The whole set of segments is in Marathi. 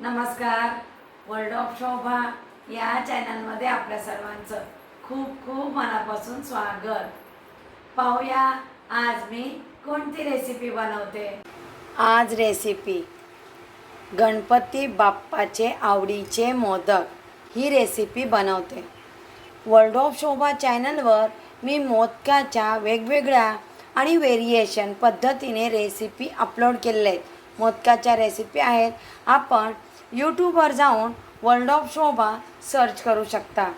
नमस्कार. वर्ल्ड ऑफ शोभा या चॅनलमध्ये आपल्या सर्वांचं खूप खूप मनापासून स्वागत. पाहूया आज मी कोणती रेसिपी बनवते? आज रेसिपी गणपती बाप्पाचे आवडीचे मोदक. ही रेसिपी बनवते. वर्ल्ड ऑफ शोभा चॅनलवर मी मोदकाच्या वेगवेगळ्या आणि व्हेरिएशन पद्धतीने रेसिपी अपलोड केलेल्या आहेत. मोदकाच्या रेसिपी आहेत. आपण यूट्यूबवर जाऊन वर्ल्ड ऑफ शोभा सर्च करू शकता.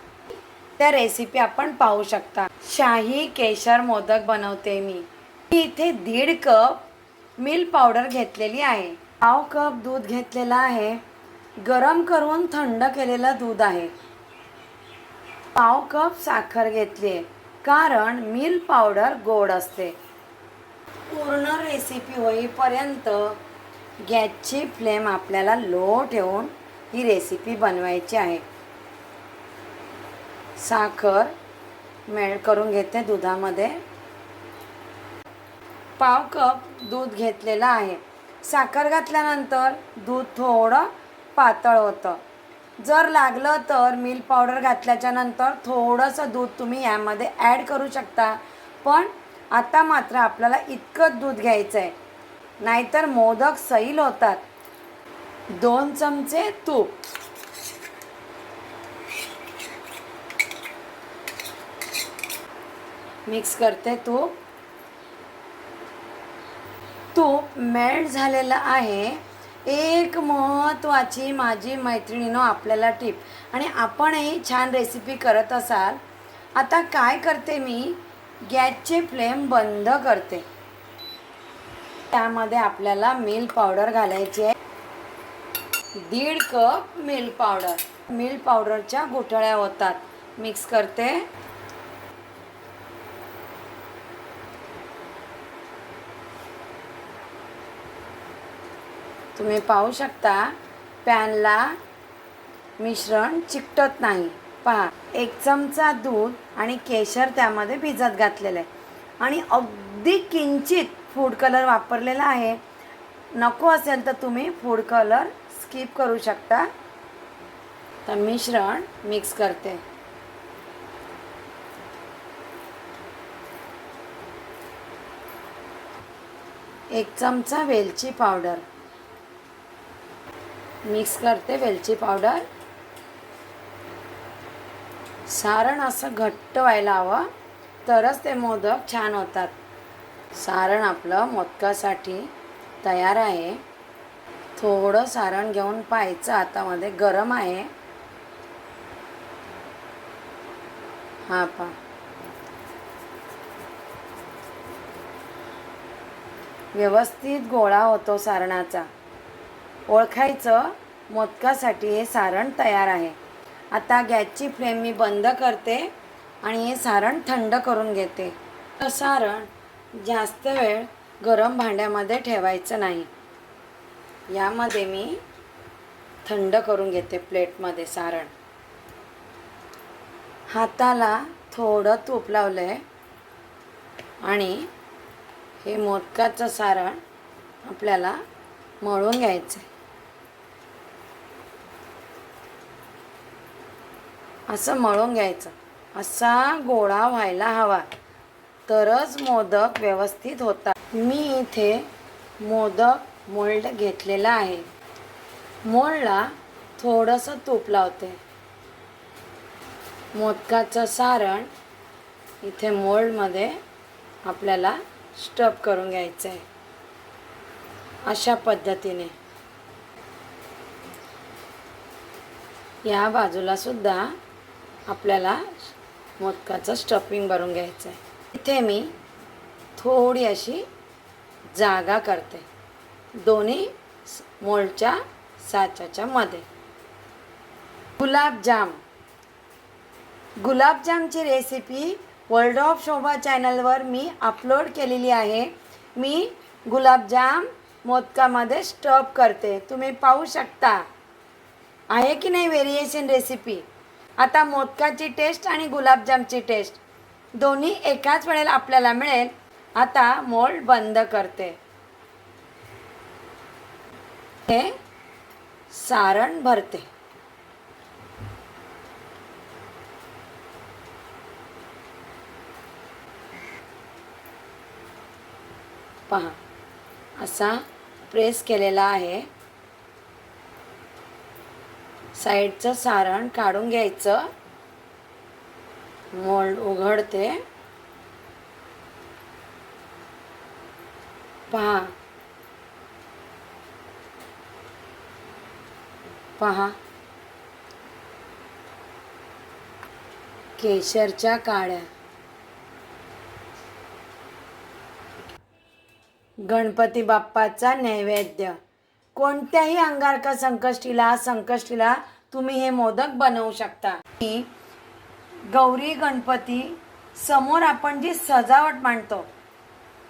त्या रेसिपी आपण पाहू शकता. शाही केशर मोदक बनवते मी. मी इथे दीड कप मिल्क पावडर घेतलेली आहे. पाव कप दूध घेतलेलं आहे. गरम करून थंड केलेलं दूध आहे. पाव कप साखर घेतली आहे कारण मिल्क पावडर गोड असते. पूर्ण रेसिपी होईपर्यंत गॅसची फ्लेम आपल्याला लो ठेवून ही रेसिपी बनवायची आहे. साखर मेल्ट करून घेते दुधामध्ये. पाव कप दूध घेतलेलं आहे. साखर घातल्यानंतर दूध थोडं पातळ होतं. जर लागलं तर मिल्क पावडर घातल्याच्या नंतर थोडंसं दूध तुम्ही यामध्ये ॲड करू शकता. पण आता मात्र आपल्याला इतकंच दूध घ्यायचं आहे नाहीतर मोदक सैल होतात. दोन चमचे तूप. मिक्स करते तूप. तूप मेल्ट झालेलं आहे. एक महत्त्वाची माझी मैत्रिणीनं आपल्याला टिप. आणि आपणही छान रेसिपी करत असाल. आता काय करते मी? गॅसचे फ्लेम बंद करते. त्यामध्ये आपल्याला मिल्क पावडर घालायची आहे. दीड कप मिल्क पावडर. मिल्क पावडरच्या गुठळ्या होतात मिक्स करते. तुम्ही पाहू शकता पॅनला मिश्रण चिकटत नाही. पहा एक चमचा दूध आणि केशर त्यामध्ये भिजत घातलेलं आहे. आणि अगदी किंचित फूड कलर वापरलेला आहे. नको असेल तर तुम्ही फूड कलर स्किप करू शकता. तर मिश्रण मिक्स करते. एक चमचा वेलची पावडर. मिक्स करते वेलची पावडर. सारण असं घट्ट व्हायला हवं तरच ते मोदक छान होतात. सारण आपलं मोदकासाठी तयार आहे. थोडं सारण घेऊन पाहायचं. हातामध्ये गरम आहे. हा पा व्यवस्थित गोळा होतो सारणाचा. ओळखायचं मोदकासाठी हे सारण तयार आहे. आता गॅसची फ्लेम मी बंद करते आणि हे सारण थंड करून घेते. तर सारण जास्त वेळ गरम भांड्यामध्ये ठेवायचं नाही. यामध्ये मी थंड करून घेते प्लेटमध्ये सारण. हाताला थोडं तूप लावलं आहे आणि हे मोदकाचं सारण आपल्याला मळून घ्यायचं आहे असं मळून घ्यायचं. असा गोळा व्हायला हवा. तरच मोदक व्यवस्थित होतात. मी इथे मोदक मोल्ड घेतलेला आहे. मोल्डला थोडंसं तूप लावते. मोदकाचं सारण इथे मोल्डमध्ये आपल्याला स्टप करून घ्यायचं आहे अशा पद्धतीने. या बाजूला सुद्धा आपल्याला मोदकाचं स्टफिंग भरून घ्यायचं आहे इथे मी थोडी अशी जागा करते. दोन्ही स- मोल्डच्या साच्याच्या मध्ये. गुलाबजाम. गुलाबजामची रेसिपी वर्ल्ड ऑफ शोभा चॅनलवर मी अपलोड केलेली आहे. मी गुलाबजाम मोदकामध्ये स्टप करते. तुम्ही पाहू शकता. आहे की नाही व्हेरिएशन रेसिपी आता मोदकाची टेस्ट आणि गुलाबजामची टेस्ट दोन्ही एकाच वेळेला आपल्याला मिळेल. आता मोल्ड बंद करते. हे सारण भरते. पहा असा प्रेस केलेला आहे. साईडचं सारण काढून घ्यायचं. मोल्ड उघडते. पहा. पहा. केशरच्या काड्या. गणपती बाप्पाचा नैवेद्य. कोणत्याही अंगारका संकष्टीला संकष्टीला तुम्ही हे मोदक बनवू शकता. गौरी गणपती समोर आपण जी सजावट मांडतो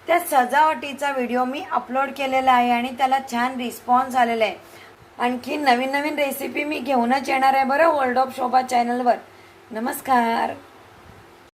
त्या सजावटीचा व्हिडिओ मी अपलोड केलेला आहे आणि त्याला छान रिस्पॉन्स आलेला आहे. आणखी नवीन नवीन रेसिपी मी घेऊनच येणार आहे बरं वर्ल्ड ऑफ शोभा चॅनलवर नमस्कार.